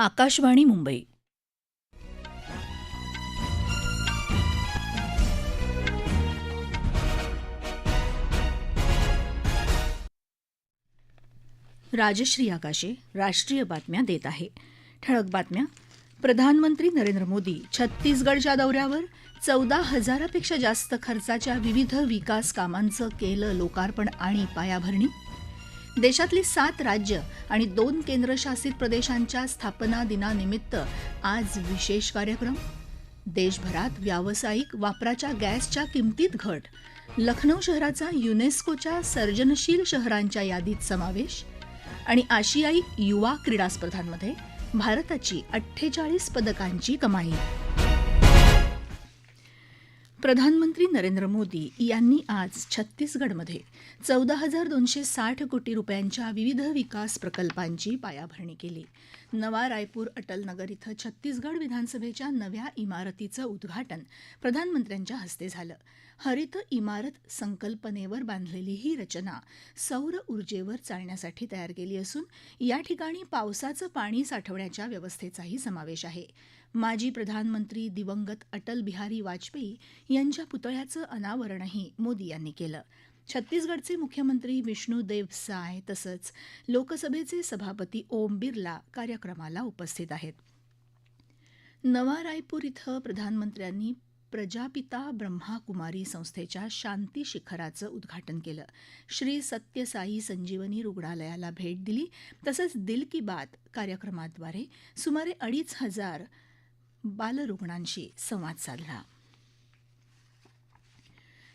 आकाशवाणी मुंबई. राजश्री आकाशे राष्ट्रीय बातम्या देत आहे. ठळक बातम्या. प्रधानमंत्री नरेंद्र मोदी छत्तीसगडच्या दौऱ्यावर चौदा हजारापेक्षा जास्त खर्चाच्या विविध विकास कामांचं केलं लोकार्पण आणि पायाभरणी देशातली सात राज्य आणि दोन केंद्रशासित प्रदेशांच्या स्थापना दिनानिमित्त आज विशेष कार्यक्रम. देशभरात व्यावसायिक वापराच्या गॅसच्या किमतीत घट. लखनौ शहराचा युनेस्कोच्या सर्जनशील शहरांच्या यादीत समावेश. आणि आशियाई युवा क्रीडा स्पर्धांमध्ये भारताची अठ्ठेचाळीस पदकांची कमाई. प्रधानमंत्री नरेंद्र मोदी यांनी आज छत्तीसगडमध्ये चौदा हजार दोनशे साठ कोटी रुपयांच्या विविध विकास प्रकल्पांची पायाभरणी केली. नवा रायपूर अटल नगर इथं छत्तीसगड विधानसभेच्या नव्या इमारतीचं उद्घाटन प्रधानमंत्र्यांच्या हस्ते झालं. हरित इमारत संकल्पनेवर बांधलेली ही रचना सौर ऊर्जेवर चालण्यासाठी तयार केली असून या ठिकाणी पावसाचं पाणी साठवण्याच्या व्यवस्थेचाही समावेश आहे. माजी प्रधानमंत्री दिवंगत अटल बिहारी वाजपेयी यांच्या पुतळ्याचं अनावरणही मोदी यांनी केलं. छत्तीसगडचे मुख्यमंत्री विष्णुदेव साय तसंच लोकसभेचे सभापती ओम बिर्ला कार्यक्रमाला उपस्थित आहेत. नवा रायपूर इथं प्रधानमंत्र्यांनी प्रजापिता ब्रह्माकुमारी संस्थेच्या शांती शिखराचं उद्घाटन केलं. श्री सत्यसाई संजीवनी रुग्णालयाला भेट दिली. तसंच दिल की बात कार्यक्रमाद्वारे सुमारे अडीच हजार बालरुग्णांशी संवाद साधला.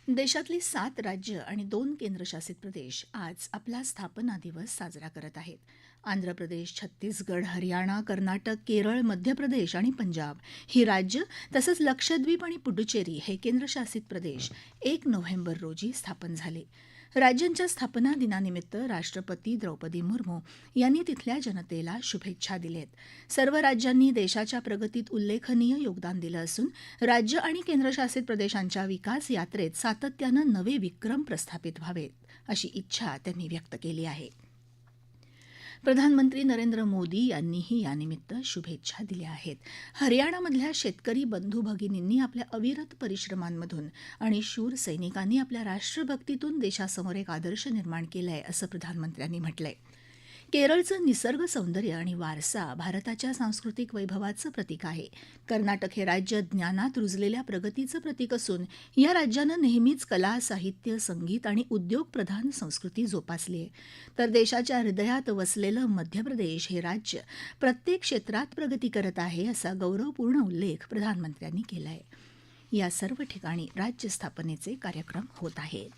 देशातली सात राज्य आणि दोन केंद्रशासित प्रदेश आज आपला स्थापना दिवस साजरा करत आहेत. आंध्र प्रदेश छत्तीसगड हरियाणा कर्नाटक केरळ मध्य प्रदेश आणि पंजाब ही राज्य तसंच लक्षद्वीप आणि पुडुचेरी हे केंद्रशासित प्रदेश एक नोव्हेंबर रोजी स्थापन झाले. राज्यांच्या स्थापना दिनानिमित्त राष्ट्रपती द्रौपदी मुर्मू यांनी तिथल्या जनतेला शुभेच्छा दिलेत. सर्व राज्यांनी देशाच्या प्रगतीत उल्लेखनीय योगदान दिलं असून राज्य आणि केंद्रशासित प्रदेशांच्या विकास यात्रेत सातत्यानं नवे विक्रम प्रस्थापित व्हावेत अशी इच्छा त्यांनी व्यक्त केली आहे. प्रधानमंत्री नरेंद्र मोदी यांनीही यानिमित्त शुभेच्छा दिल्या आहेत. हरियाणामधल्या शेतकरी बंधू भगिनींनी आपल्या अविरत परिश्रमांमधून आणि शूर सैनिकांनी आपल्या राष्ट्रभक्तीतून देशासमोर एक आदर्श निर्माण केलाय असं प्रधानमंत्र्यांनी म्हटलंय. केरळचं निसर्ग सौंदर्य आणि वारसा भारताच्या सांस्कृतिक वैभवाचं प्रतीक आहे. कर्नाटक हे राज्य ज्ञानात रुजलेल्या प्रगतीचं प्रतीक असून या राज्यानं नेहमीच कला साहित्य संगीत आणि उद्योगप्रधान संस्कृती जोपासली आहे. तर देशाच्या हृदयात वसलेलं मध्य प्रदेश हे राज्य प्रत्येक क्षेत्रात प्रगती करत आहे असा गौरवपूर्ण उल्लेख प्रधानमंत्र्यांनी केला आहे या सर्व ठिकाणी राज्य स्थापनेचे कार्यक्रम होत आहेत.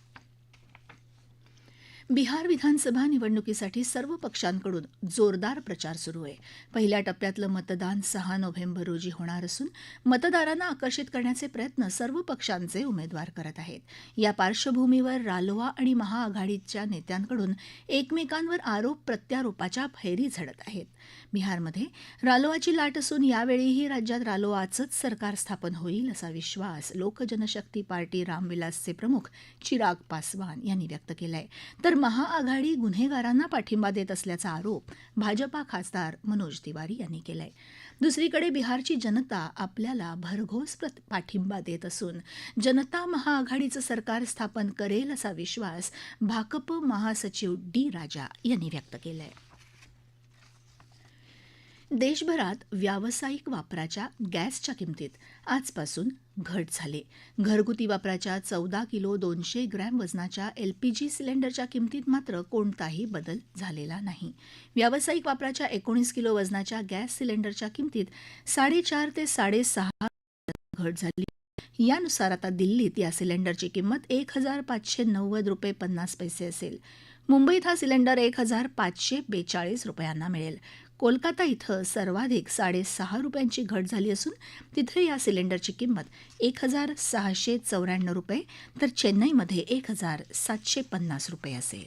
बिहार विधानसभा निवडणुकीसाठी सर्व पक्षांकडून जोरदार प्रचार सुरू आहे. पहिल्या टप्प्यातलं मतदान सहा नोव्हेंबर रोजी होणार असून मतदारांना आकर्षित करण्याचे प्रयत्न सर्व पक्षांचे उमेदवार करत आहेत. या पार्श्वभूमीवर रालोआ आणि महाआघाडीच्या नेत्यांकडून एकमेकांवर आरोप प्रत्यारोपाच्या फैरी झडत आहेत. बिहारमध्ये रालोआची लाट असून यावेळीही राज्यात रालोआचंच सरकार स्थापन होईल असा विश्वास लोकजनशक्ती पार्टी रामविलासचे प्रमुख चिराग पासवान यांनी व्यक्त केलाय. तर महाआघाडी गुन्हेगारांना पाठिंबा देत असल्याचा आरोप भाजपा खासदार मनोज तिवारी यांनी केलाय. दुसरीकडे बिहारची जनता आपल्याला भरघोस पाठिंबा देत असून जनता महाआघाडीचं सरकार स्थापन करेल असा विश्वास भाकप महासचिव डी राजा यांनी व्यक्त केलाय. देशभरात व्यावसायिक वापराच्या गॅसच्या किमतीत आजपासून घट झाली. घरगुती वापराच्या चौदा किलो दोनशे ग्रॅम वजनाच्या एलपीजी सिलेंडरच्या किमतीत मात्र कोणताही बदल झालेला नाही. व्यावसायिक वापराच्या एकोणीस किलो वजनाच्या गॅस सिलेंडरच्या किमतीत साडेचार ते साडेसहा घट झाली. यानुसार आता दिल्लीत या सिलेंडरची किंमत एक हजार पाचशे नव्वद रुपये पन्नास पैसे असेल. मुंबईत हा सिलेंडर एक हजार पाचशे बेचाळीस रुपयांना मिळेल. कोलकाता इथं सर्वाधिक साडेसहा रुपयांची घट झाली असून तिथे या सिलेंडरची किंमत एक हजार सहाशे चौऱ्याण्णव रुपये तर चेन्नईमध्ये एक हजार सातशे पन्नास रुपये असेल.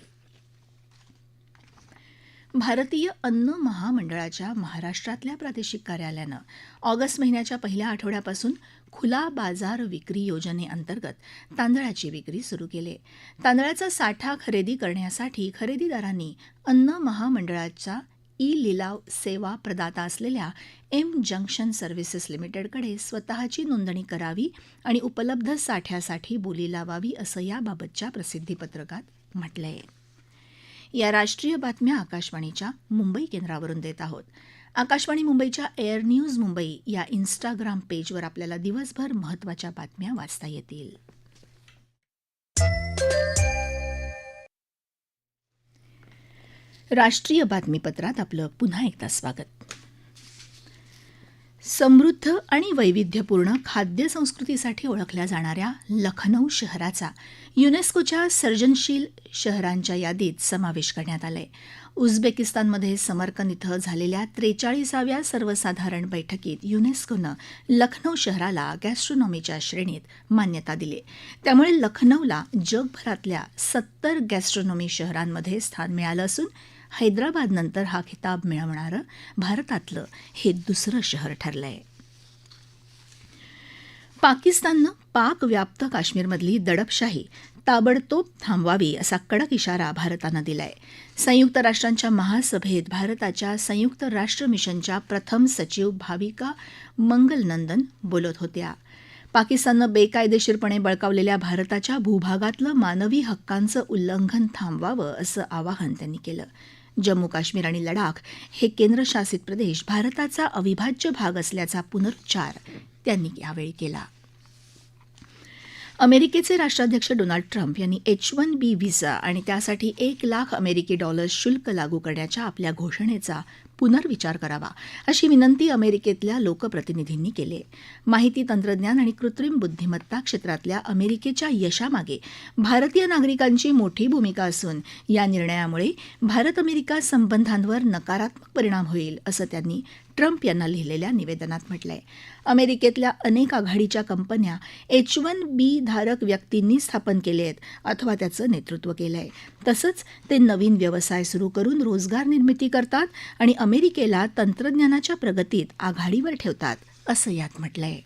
भारतीय अन्न महामंडळाच्या महाराष्ट्रातल्या प्रादेशिक कार्यालयानं ऑगस्ट महिन्याच्या पहिल्या आठवड्यापासून खुला बाजार विक्री योजनेअंतर्गत तांदळाची विक्री सुरू केली. तांदळाचा साठा खरेदी करण्यासाठी खरेदीदारांनी अन्न महामंडळाच्या ई लिलाव सेवा प्रदाता असलेल्या एम जंक्शन सर्व्हिसेस लिमिटेडकडे स्वतःची नोंदणी करावी आणि उपलब्ध साठ्यासाठी बोली लावावी असं याबाबतच्या प्रसिद्धीपत्रकात म्हटलंय. या राष्ट्रीय बातम्या आकाशवाणीच्या मुंबई केंद्रावरून देत आहोत. आकाशवाणी मुंबईच्या एअर न्यूज मुंबई या इन्स्टाग्राम पेजवर आपल्याला दिवसभर महत्त्वाच्या बातम्या वाचता येतील. राष्ट्रीय बातमीपत्रात आपलं पुन्हा एकदा स्वागत. समृद्ध आणि वैविध्यपूर्ण खाद्य संस्कृतीसाठी ओळखल्या जाणाऱ्या लखनौ शहराचा युनेस्कोच्या सर्जनशील शहरांच्या यादीत समावेश करण्यात आलाय. उझबेकिस्तानमध्ये समरकंद इथं झालेल्या त्रेचाळीसाव्या सर्वसाधारण बैठकीत युनेस्कोनं लखनौ शहराला गॅस्ट्रोनॉमीच्या श्रेणीत मान्यता दिली. त्यामुळे लखनौला जगभरातल्या सत्तर गॅस्ट्रोनॉमी शहरांमध्ये स्थान मिळालं असून हैदराबादनंतर हा खिताब मिळवणारं भारतातलं हे दुसरं शहर ठरलंय. पाकिस्ताननं पाक व्याप्त काश्मीरमधली दडपशाही ताबडतोब थांबवावी असा कडक इशारा भारतानं दिलाय. संयुक्त राष्ट्रांच्या महासभेत भारताच्या संयुक्त राष्ट्र मिशनच्या प्रथम सचिव भाविका मंगलनंदन बोलत होत्या. पाकिस्ताननं बेकायदेशीरपणे बळकावलेल्या भारताच्या भूभागातलं मानवी हक्कांचं उल्लंघन थांबवावं असं आवाहन त्यांनी केलं. जम्मू काश्मीर आणि लडाख हे केंद्रशासित प्रदेश भारताचा अविभाज्य भाग असल्याचा पुनरुच्चार त्यांनी यावेळी केला. अमेरिकेचे राष्ट्राध्यक्ष डोनाल्ड ट्रम्प यांनी एच वन बी व्हिसा आणि त्यासाठी एक लाख अमेरिकी डॉलर्स शुल्क लागू करण्याच्या आपल्या घोषणेचा पुनर्विचार करावा अशी विनंती अमेरिकेतल्या लोकप्रतिनिधींनी केली आहे. माहिती तंत्रज्ञान आणि कृत्रिम बुद्धिमत्ता क्षेत्रातल्या अमेरिकेच्या यशामागे भारतीय नागरिकांची मोठी भूमिका असून या निर्णयामुळे भारत अमेरिका संबंधांवर नकारात्मक परिणाम होईल असं त्यांनी ट्रम्प यांना लिहिलेल्या निवेदनात म्हटलंय. अमेरिकेतल्या अनेक आघाडीच्या कंपन्या एच वन बी धारक व्यक्तींनी स्थापन केले आहेत अथवा त्याचं नेतृत्व केलं आहे तसंच ते नवीन व्यवसाय सुरू करून रोजगार निर्मिती करतात आणि अमेरिकेला तंत्रज्ञानाच्या प्रगतीत आघाडीवर ठेवतात असं यात म्हटलंय.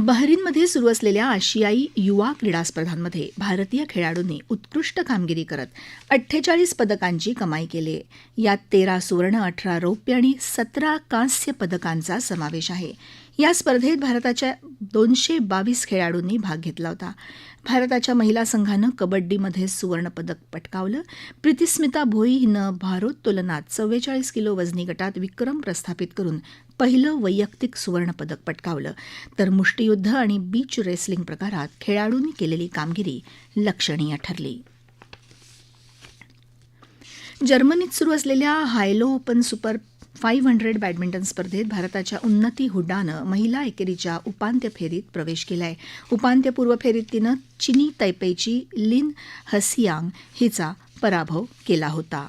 बहरीनमध्ये सुरू असलेल्या आशियाई युवा क्रीडा स्पर्धांमध्ये भारतीय खेळाडूंनी उत्कृष्ट कामगिरी करत अठ्ठेचाळीस पदकांची कमाई केली. आहे यात तेरा सुवर्ण अठरा रौप्य आणि सतरा कांस्य पदकांचा समावेश आहे. या स्पर्धेत भारताच्या दोनशे बावीस खेळाडूंनी भाग घेतला होता. भारताच्या महिला संघानं कबड्डीमध्ये सुवर्णपदक पटकावलं. प्रीतिस्मिता भोई हिनं भारोत्तोलनात चव्वेचाळीस किलो वजनी गटात विक्रम प्रस्थापित करून पहिलं वैयक्तिक सुवर्णपदक पटकावलं. तर मुष्टियुद्ध आणि बीच रेसलिंग प्रकारात खेळाडूंनी केलेली कामगिरी लक्षणीय ठरली. जर्मनीत सुरू असलेल्या Hylo open super five hundred badminton स्पर्धेत भारताच्या उन्नती हुडानं महिला एकेरीच्या उपांत्य फेरीत प्रवेश केलाय. उपांत्यपूर्व फेरीत तिनं चिनी तैपेची लिन हसियांग हिचा पराभव केला होता.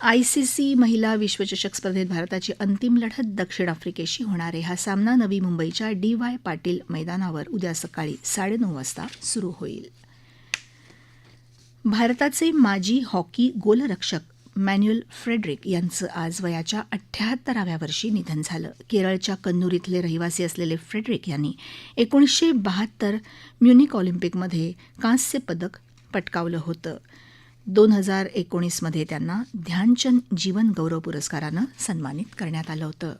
आयसीसी महिला विश्वचषक स्पर्धेत भारताची अंतिम लढत दक्षिण आफ्रिकेशी होणार आहे. हा सामना नवी मुंबईच्या डी वाय पाटील मैदानावर उद्या सकाळी साडेनऊ वाजता सुरू होईल. भारताचे माजी हॉकी गोलरक्षक मॅन्युअल फ्रेडरिक यांचं आज वयाच्या अठ्ठ्याहत्तराव्या वर्षी निधन झालं. केरळच्या कन्नूर इथले रहिवासी असलेले फ्रेडरिक यांनी एकोणीसशे बहात्तर म्युनिक ऑलिम्पिकमध्ये कांस्य पदक पटकावलं होतं. दोन हजार एकोणीसमध्ये त्यांना ध्यानचंद जीवन गौरव पुरस्कारानं सन्मानित करण्यात आलं होतं.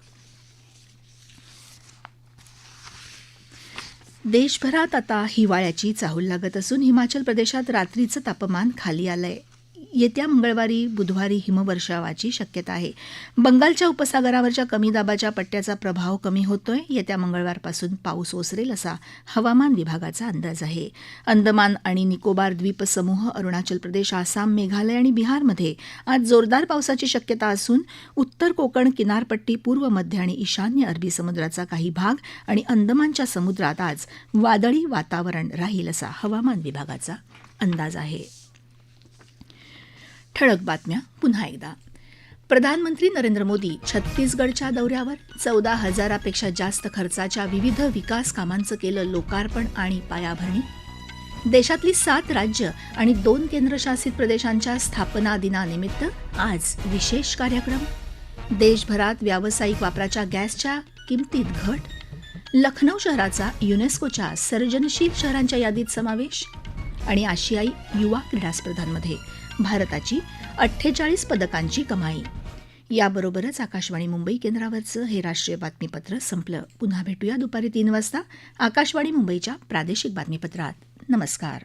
देशभरात आता हिवाळ्याची चाहूल लागत असून हिमाचल प्रदेशात रात्रीचं तापमान खाली आलंय. येत्या मंगळवारी बुधवारी हिमवर्षावाची शक्यता आहे. बंगालच्या उपसागरावरच्या कमी दाबाच्या पट्ट्याचा प्रभाव कमी होतोय. येत्या मंगळवारपासून पाऊस ओसरेल असा हवामान विभागाचा अंदाज आहे. अंदमान आणि निकोबार द्वीपसमूह अरुणाचल प्रदेश आसाम मेघालय आणि बिहारमध्ये आज जोरदार पावसाची शक्यता असून उत्तर कोकण किनारपट्टी पूर्व मध्य आणि ईशान्य अरबी समुद्राचा काही भाग आणि अंदमानच्या समुद्रात आज वादळी वातावरण राहील असा हवामान विभागाचा अंदाज आहे. ठळक बातम्या पुन्हा एकदा. प्रधानमंत्री नरेंद्र मोदी छत्तीसगडच्या दौऱ्यावर. चौदा हजारापेक्षा जास्त खर्चाच्या विविध विकास कामांचं केलं लोकार्पण आणि पायाभरणी. देशातली सात राज्य आणि दोन केंद्रशासित प्रदेशांच्या स्थापना दिनानिमित्त आज विशेष कार्यक्रम. देशभरात व्यावसायिक वापराच्या गॅसच्या किमतीत घट. लखनौ शहराचा युनेस्कोच्या सर्जनशील शहरांच्या यादीत समावेश. आणि आशियाई युवा क्रीडा स्पर्धांमध्ये भारताची अठ्ठेचाळीस पदकांची कमाई. याबरोबरच आकाशवाणी मुंबई केंद्रावरचं हे राष्ट्रीय बातमीपत्र संपलं. पुन्हा भेटूया दुपारी तीन वाजता आकाशवाणी मुंबईच्या प्रादेशिक बातमीपत्रात. नमस्कार.